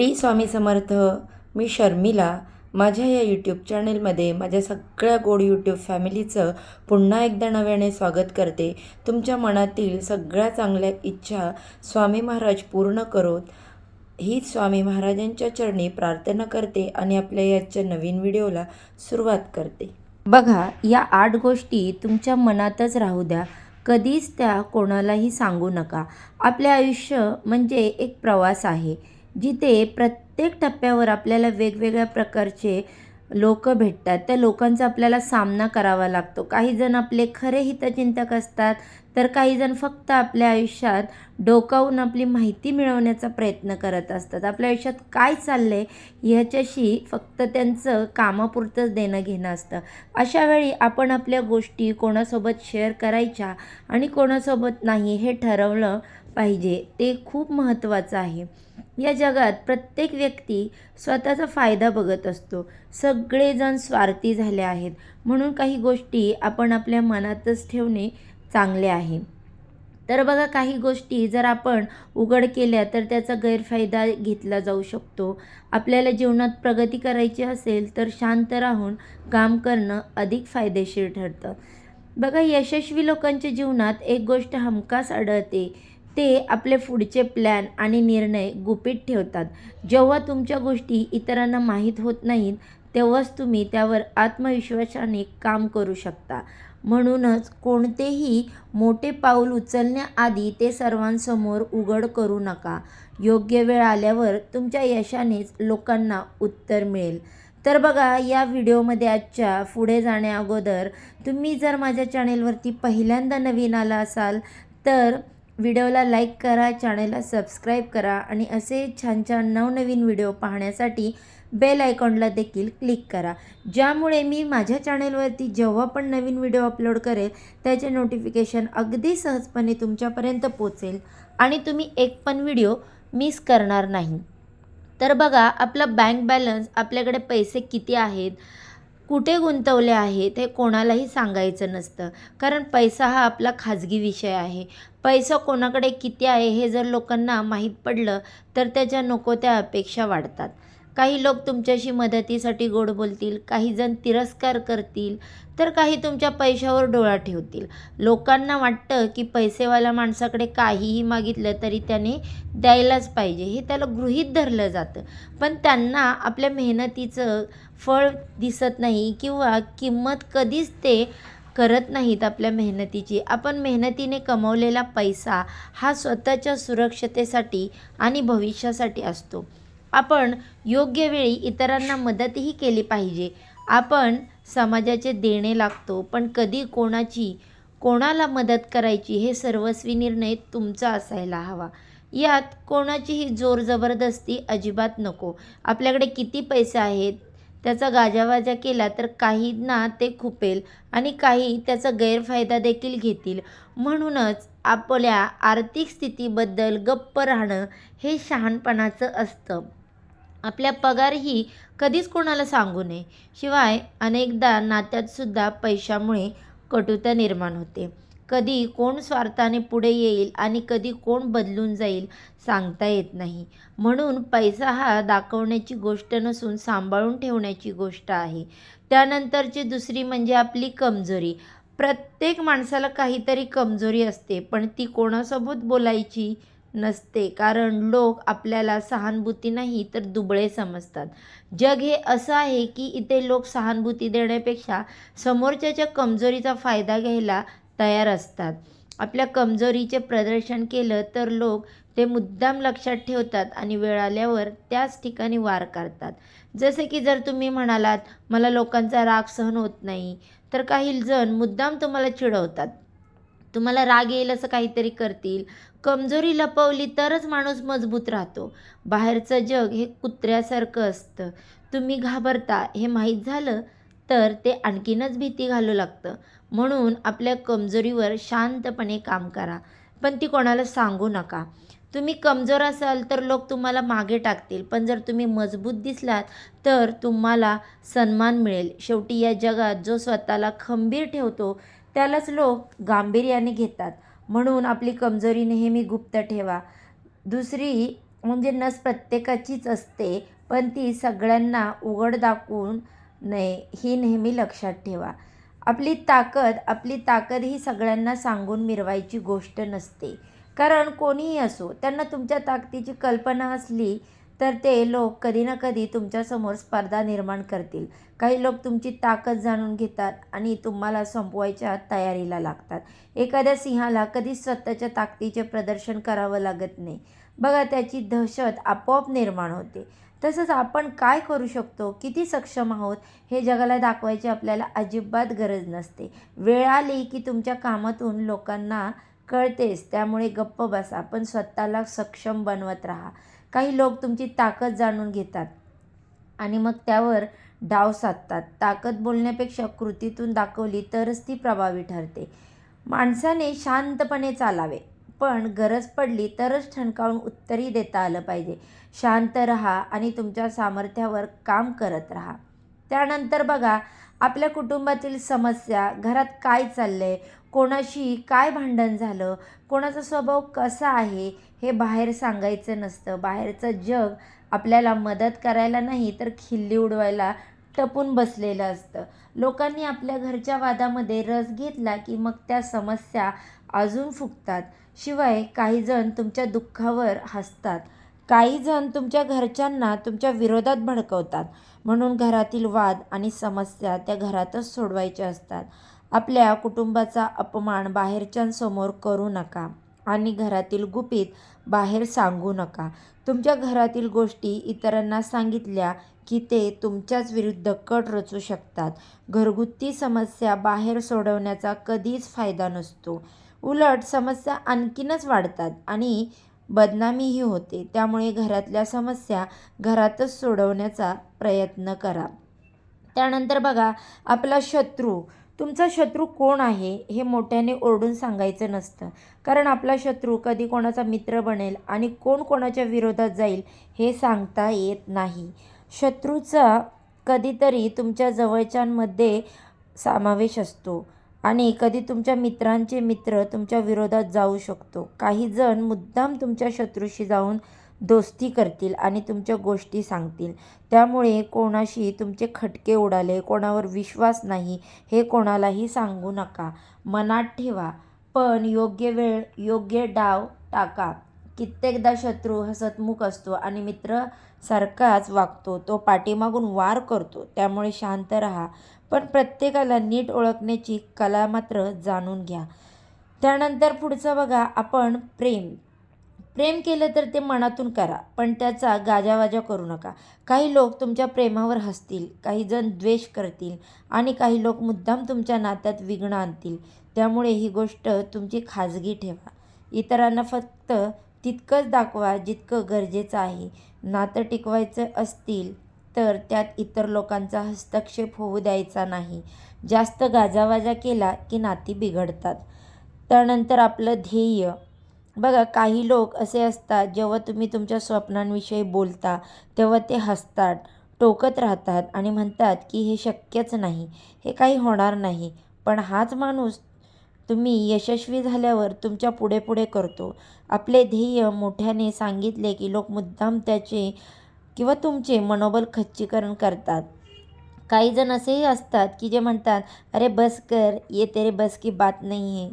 T Swami Samarth मी शर्मिला. माझ्या या YouTube चॅनेलमध्ये माझ्या सगळ्या गोड यूट्यूब फॅमिलीचं पुन्हा एकदा नव्याने स्वागत करते. तुमच्या मनातील सगळ्या चांगल्या इच्छा स्वामी महाराज पूर्ण करोत. ही स्वामी महाराजांच्या चरणी प्रार्थना करते आणि आपल्या याच्या नवीन व्हिडिओला सुरुवात करते. बघा या आठ गोष्टी तुमच्या मनातच राहू द्या. कधीच त्या कोणालाही सांगू नका. आपले आयुष्य म्हणजे एक प्रवास आहे. जिथे प्रत्येक टप्प्यावर आपल्याला वेगवेगळ्या प्रकारचे लोक भेटतात. त्या लोकांचा आपल्याला सामना करावा लागतो. काही जण आपले खरे हितचिंतक असतात तर काही जण फक्त आपल्या आयुष्यात डोकावून आपली माहिती मिळवण्याचा प्रयत्न करत असतात. आपल्या आयुष्यात काय चाललं आहे ह्याच्याशी फक्त त्यांचं कामापुरतंच देणं घेणं असतं. अशा वेळी आपण आपल्या गोष्टी कोणासोबत शेअर करायच्या आणि कोणासोबत नाही हे ठरवलं पाहिजे. ते खूप महत्त्वाचं आहे. या जगात प्रत्येक व्यक्ती स्वतःचा फायदा बघत असतो. सगळेजण स्वार्थी झाले आहेत. म्हणून काही गोष्टी आपण आपल्या मनातच ठेवणे चांगले आहे. तर बघा काही गोष्टी जर आपण उघड केल्या तर त्याचा गैरफायदा घेतला जाऊ शकतो. आपल्याला जीवनात प्रगती करायची असेल तर शांत राहून काम करणं अधिक फायदेशीर ठरतं. बघा यशस्वी लोकांच्या जीवनात एक गोष्ट हमखास आढळते. ते आपले पुढचे प्लॅन आणि निर्णय गुपित ठेवतात. जेव्हा तुमच्या गोष्टी इतरांना माहीत होत नाहीत तेव्हाच तुम्ही त्यावर आत्मविश्वासाने काम करू शकता. म्हणूनच कोणतेही मोठे पाऊल उचलण्याआधी ते सर्वांसमोर उघड करू नका. योग्य वेळ आल्यावर तुमच्या यशानेच लोकांना उत्तर मिळेल. तर बघा या व्हिडिओमध्ये आजच्या पुढे जाण्या अगोदर तुम्ही जर माझ्या चॅनेलवरती पहिल्यांदा नवीन आला असाल तर व्हिडिओला लाईक करा चॅनेलला सबस्क्राईब करा आणि असे छान छान नवनवीन व्हिडिओ पाहण्यासाठी बेल आयकॉनला देखील क्लिक करा. ज्यामुळे मी माझ्या चॅनेलवरती जेव्हा पण नवीन व्हिडिओ अपलोड करेल त्याचे नोटिफिकेशन अगदी सहजपणे तुमच्यापर्यंत पोचेल आणि तुम्ही एक पण व्हिडिओ मिस करणार नाही. तर बघा आपला बँक बॅलन्स आपल्याकडे पैसे किती आहेत? कुठे गुंतवले आहेत हे कोणालाही सांगायचं नसतं. कारण पैसा हा आपला खाजगी विषय आहे. पैसा कोणाकडे किती आहे हे जर लोकांना माहीत पडलं तर त्याच्या नको त्या अपेक्षा वाढतात. काही लोक तुमच्याशी मदतीसाठी गोड बोलतील काही जण तिरस्कार करतील तर काही तुमच्या पैशावर डोळा ठेवतील. लोकांना वाटतं की पैसेवाल्या माणसाकडे काहीही मागितलं तरी त्याने द्यायलाच पाहिजे. हे त्याला गृहीत धरलं जातं. पण त्यांना आपल्या मेहनतीचं फळ दिसत नाही किंवा किंमत कधीच ते करत नाहीत आपल्या मेहनतीची. आपण मेहनतीने कमवलेला पैसा हा स्वतःच्या सुरक्षतेसाठी आणि भविष्यासाठी असतो. आपण योग्य वेळी इतरांना मदतही केली पाहिजे. आपण समाजाचे देणे लागतो पण कधी कोणाची कोणाला मदत करायची हे सर्वस्वी निर्णय तुमचा असायला हवा. यात कोणाचीही जोर जबरदस्ती अजिबात नको. आपल्याकडे किती पैसे आहेत त्याचा गाजावाजा केला तर काहींना ते खुपेल आणि काही त्याचा गैरफायदा देखील घेतील. म्हणूनच आपल्या आर्थिक स्थितीबद्दल गप्प राहणं हे शहाणपणाचं असतं. आपल्या पगारही कधीच कोणाला सांगू नये. शिवाय अनेकदा नात्यातसुद्धा पैशामुळे कटुता निर्माण होते. कधी कोण स्वार्थाने पुढे येईल आणि कधी कोण बदलून जाईल सांगता येत नाही. म्हणून पैसा हा दाखवण्याची गोष्ट नसून सांभाळून ठेवण्याची गोष्ट आहे. त्यानंतरची दुसरी म्हणजे आपली कमजोरी. प्रत्येक माणसाला काहीतरी कमजोरी असते पण ती कोणासोबत बोलायची नसते. कारण लोक आपल्याला सहानुभूती नाही तर दुबळे समजतात. जग हे असं आहे की इथे लोक सहानुभूती देण्यापेक्षा समोरच्याच्या कमजोरीचा फायदा घ्यायला तयार असतात. आपल्या कमजोरीचे प्रदर्शन केलं तर लोक ते मुद्दाम लक्षात ठेवतात आणि वेळ आल्यावर त्याच ठिकाणी वार करतात. जसे की जर तुम्ही म्हणालात मला लोकांचा राग सहन होत नाही तर काही जण मुद्दाम तुम्हाला चिडवतात. तुम्हाला राग येईल असं काहीतरी करतील. कमजोरी लपवली तरच माणूस मजबूत राहतो. बाहेरचं जग हे कुत्र्यासारखं असतं. तुम्ही घाबरता हे माहीत झालं तर ते आणखीनच भीती घालू लागतं. म्हणून आपल्या कमजोरीवर शांतपणे काम करा. पण ती कोणाला सांगू नका. तुम्ही कमजोर असाल तर लोक तुम्हाला मागे टाकतील. पण जर तुम्ही मजबूत दिसलात तर तुम्हाला सन्मान मिळेल. शेवटी या जगात जो स्वतःला खंबीर ठेवतो त्यालाच लोक गांभीर्याने घेतात. म्हणून आपली कमजोरी नेहमी गुप्त ठेवा. दुसरी म्हणजे नस प्रत्येकाचीच असते पण ती सगळ्यांना उघड दाखवून नये ही नेहमी लक्षात ठेवा. आपली ताकद आपली ताकद ही सगळ्यांना सांगून मिरवायची गोष्ट नसते. कारण कोणीही असो त्यांना तुमच्या ताकदीची कल्पना असली तर ते लोक कधी ना कधी तुमच्यासमोर स्पर्धा निर्माण करतील. काही लोक तुमची ताकद जाणून घेतात आणि तुम्हाला संपवायच्या तयारीला लागतात. एखाद्या सिंहाला कधीच स्वतःच्या ताकदीचे प्रदर्शन करावं लागत नाही. बघा त्याची दहशत आपोआप निर्माण होते. तसंच आपण काय करू शकतो? किती सक्षम आहोत? हे जगाला दाखवायची आपल्याला अजिबात गरज नसते. वेळ आली की तुमच्या कामातून लोकांना कळतेच. त्यामुळे गप्प बसा पण स्वतःला सक्षम बनवत राहा. काही लोक तुमची ताकद जाणून घेतात आणि मग त्यावर डाव साधतात. ताकद बोलण्यापेक्षा कृतीतून दाखवली तरच ती प्रभावी ठरते. माणसाने शांतपणे चालावे पण गरज पडली तरच ठणकावून उत्तरही देता आलं पाहिजे. शांत रहा आणि तुमच्या सामर्थ्यावर काम करत राहा. त्यानंतर बघा आपल्या कुटुंबातील समस्या घरात काय चाललं आहे कोणाशी काय भांडण झालं? कोणाचा स्वभाव कसा आहे? हे बाहेर सांगायचं नसतं. बाहेरचं जग आपल्याला मदत करायला नाही तर खिल्ली उडवायला टपून बसलेलं असतं. लोकांनी आपल्या घरच्या वादामध्ये रस घेतला की मग त्या समस्या अजून फुगतात. शिवाय काहीजण तुमच्या दुःखावर हसतात. काही जण तुमच्या घरच्यांना तुमच्या विरोधात भडकवतात. म्हणून घरातील वाद आणि समस्या त्या घरातच सोडवायच्या असतात. आपल्या कुटुंबाचा अपमान बाहेरच्यांसमोर करू नका आणि घरातील गुपित बाहेर सांगू नका. तुमच्या घरातील गोष्टी इतरांना सांगितल्या की ते तुमच्याच विरुद्ध कट रचू शकतात. घरगुती समस्या बाहेर सोडवण्याचा कधीच फायदा नसतो. उलट समस्या आणखीनच वाढतात आणि बदनामीही होते. त्यामुळे घरातल्या समस्या घरातच सोडवण्याचा प्रयत्न करा. त्यानंतर बघा आपला शत्रू तुमचा शत्रू कोण आहे हे मोठ्याने ओरडून सांगायचं नसतं. कारण आपला शत्रू कधी कोणाचा मित्र बनेल आणि कोण कोणाच्या विरोधात जाईल हे सांगता येत नाही. शत्रूचा कधीतरी तुमच्या जवळच्यांमध्ये समावेश असतो आणि कधी तुमच्या मित्रांचे मित्र तुमच्या विरोधात जाऊ शकतो. काही जण मुद्दाम तुमच्या शत्रूशी जाऊन दोस्ती करतील आणि तुमच्या गोष्टी सांगतील. त्यामुळे कोणाशी तुमचे खटके उडाले कोणावर विश्वास नाही हे कोणालाही सांगू नका. मनात ठेवा. पण योग्य वेळ योग्य डाव टाका. कित्येकदा शत्रू हसतमुख असतो आणि मित्र सारखाच वागतो. तो पाठीमागून वार करतो. त्यामुळे शांत राहा. पण प्रत्येकाला नीट ओळखण्याची कला मात्र जाणून घ्या. त्यानंतर पुढचं बघा. आपण प्रेम. प्रेम केलं तर ते मनातून करा पण त्याचा गाजावाजा करू नका. काही लोक तुमच्या प्रेमावर हसतील काही जण द्वेष करतील आणि काही लोक मुद्दाम तुमच्या नात्यात विघ्न आणतील. त्यामुळे ही गोष्ट तुमची खाजगी ठेवा. इतरांना फक्त तितकंच दाखवा जितकं गरजेचं आहे. नातं टिकवायचं असतील तर त्यात इतर लोकांचा हस्तक्षेप होऊ द्यायचा नाही. जास्त गाजावाजा केला की नाती बिघडतात. त्यानंतर आपलं ध्येय बघा काही लोक असे असतात जेव्हा तुम्ही तुमच्या स्वप्नांविषयी बोलता तेव्हा ते हसतात टोकत राहतात आणि म्हणतात की हे शक्यच नाही हे काही होणार नाही. पण हाच माणूस तुम्ही यशस्वी झाल्यावर तुमच्यापुढे पुढे करतो. आपले ध्येय मोठ्याने सांगितले की लोक मुद्दाम त्याचे किंवा तुमचे मनोबल खच्चीकरण करतात. काही जण असेही असतात की जे म्हणतात अरे बस कर ये तेरे बस की बात नाही आहे.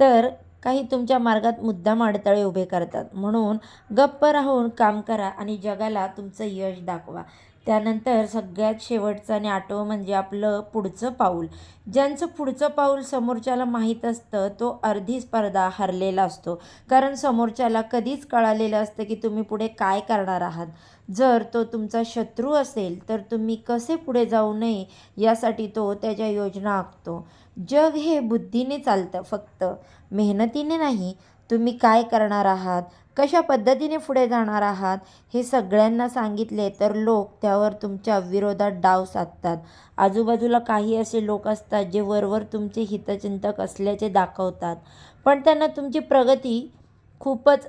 तर काही तुमच्या मार्गात मुद्दाम अडथळे उभे करतात. म्हणून गप्प राहून काम करा आणि जगाला तुमचं यश दाखवा. त्यानंतर सगळ्यात शेवटचं आणि आठवं म्हणजे आपलं पुढचं पाऊल. ज्यांचं पुढचं पाऊल समोरच्याला माहीत असतं तो अर्धी स्पर्धा हरलेला असतो. कारण समोरच्याला कधीच कळालेलं असतं की तुम्ही पुढे काय करणार आहात. जर तो तुमचा शत्रू असेल तर तुम्ही कसे पुढे जाऊ नये यासाठी तो त्याच्या योजना आखतो. जग हे बुद्धीने चालतं फक्त मेहनतीने नाही. तुम्ही काय करणार आहात? कशा पद्धतीने पुढे जाणार आहात? हे सगळ्यांना सांगितले तर लोक त्यावर तुमच्या विरोधात डाव साधतात. आजूबाजूला काही असे लोक असतात जे वरवर तुमचे हितचिंतक असल्याचे दाखवतात. पण त्यांना तुमची प्रगती खूपच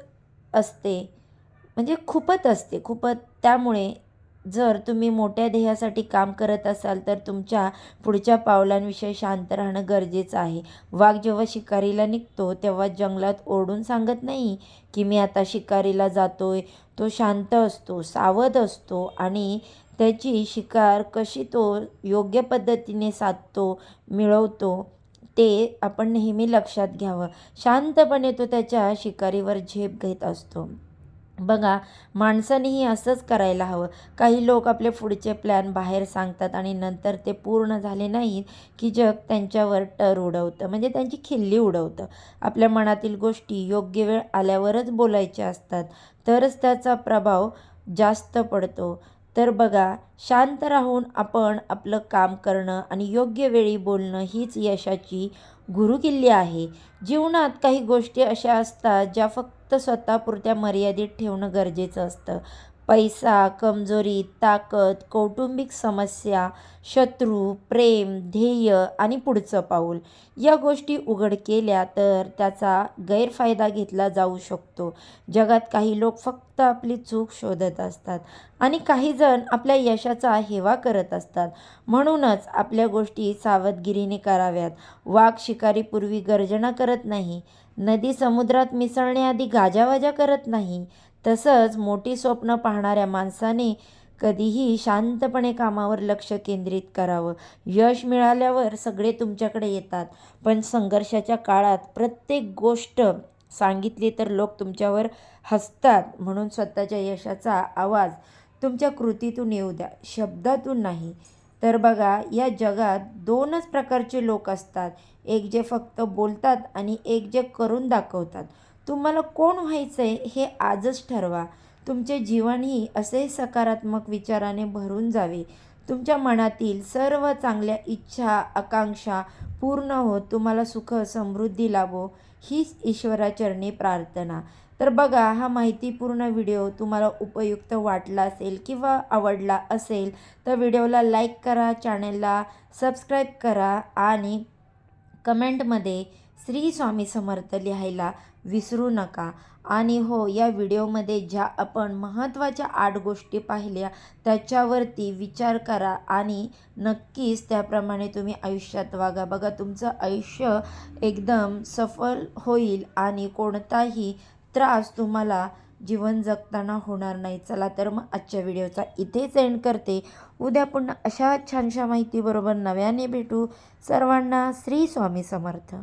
असते. म्हणजे खूपच असते. खूपच त्यामुळे जर तुम्ही मोठ्या ध्येयासाठी काम करत असाल तर तुमच्या पुढच्या पावलांविषयी शांत राहणं गरजेचं आहे. वाघ जेव्हा शिकारीला निघतो तेव्हा जंगलात ओरडून सांगत नाही की मी आता शिकारीला जातोय. तो शांत असतो सावध असतो आणि त्याची शिकार कशी तो योग्य पद्धतीने साधतो मिळवतो ते आपण नेहमी लक्षात घ्यावं. शांतपणे तो त्याच्या शिकारीवर झेप घेत असतो. बघा माणसानेही असंच करायला हवं. काही लोक आपले पुढचे प्लॅन बाहेर सांगतात आणि नंतर ते पूर्ण झाले नाहीत की जग त्यांच्यावर टर उडवतं. म्हणजे त्यांची खिल्ली उडवतं. आपल्या मनातील गोष्टी योग्य वेळ आल्यावरच बोलायच्या असतात. तरच त्याचा प्रभाव जास्त पडतो. तर बघा शांत राहून आपण आपलं काम करणं आणि योग्य वेळी बोलणं हीच यशाची गुरुकिल्ली आहे. जीवनात काही गोष्टी अशा असतात ज्या फक्त स्वतःपुरत्या मर्यादित ठेवणं गरजेचं असतं. पैसा कमजोरी ताकद कौटुंबिक समस्या शत्रू प्रेम ध्येय आणि पुढचं पाऊल. या गोष्टी उघड केल्या तर त्याचा गैरफायदा घेतला जाऊ शकतो. जगात काही लोक फक्त आपली चूक शोधत असतात आणि काही जण आपल्या यशाचा हेवा करत असतात. म्हणूनच आपल्या गोष्टी सावधगिरीने कराव्यात. वाघ शिकारीपूर्वी गर्जना करत नाही. नदी समुद्रात मिसळण्याआधी गाजावाजा करत नाही. तसंच मोठी स्वप्न पाहणाऱ्या माणसाने कधीही शांतपणे कामावर लक्ष केंद्रित करावं. यश मिळाल्यावर सगळे तुमच्याकडे येतात. पण संघर्षाच्या काळात प्रत्येक गोष्ट सांगितली तर लोक तुमच्यावर हसतात म्हणून स्वतःच्या यशाचा आवाज तुमच्या कृतीतून येऊ द्या शब्दातून नाही. तर बघा या जगात दोनच प्रकारचे लोक असतात. एक जे फक्त बोलतात आणि एक जे करून दाखवतात. तुम्हाला कोण व्हायचं आहे हे आजच ठरवा. तुमचे जीवनही असे सकारात्मक विचाराने भरून जावे. तुमच्या मनातील सर्व चांगल्या इच्छा आकांक्षा पूर्ण होत तुम्हाला सुख समृद्धी लाभो हीच ईश्वराचरणी प्रार्थना. तर बघा हा माहितीपूर्ण व्हिडिओ तुम्हाला उपयुक्त वाटला असेल किंवा आवडला असेल तर व्हिडिओला लाईक करा चॅनलला सबस्क्राईब करा आणि कमेंटमध्ये श्री स्वामी समर्थ लिहायला विसरू नका. आणि हो या व्हिडिओमध्ये ज्या आपण महत्त्वाच्या आठ गोष्टी पाहिल्या त्याच्यावरती विचार करा आणि नक्कीच त्याप्रमाणे तुम्ही आयुष्यात वागा. बघा तुमचं आयुष्य एकदम सफल होईल आणि कोणताही त्रास तुम्हाला जीवन जगताना होणार नाही. चला तर मग आजच्या व्हिडिओचा इथेच एंड करते. उद्या पुन्हा अशा छानशा माहितीबरोबर नव्याने भेटू. सर्वांना श्री स्वामी समर्थ.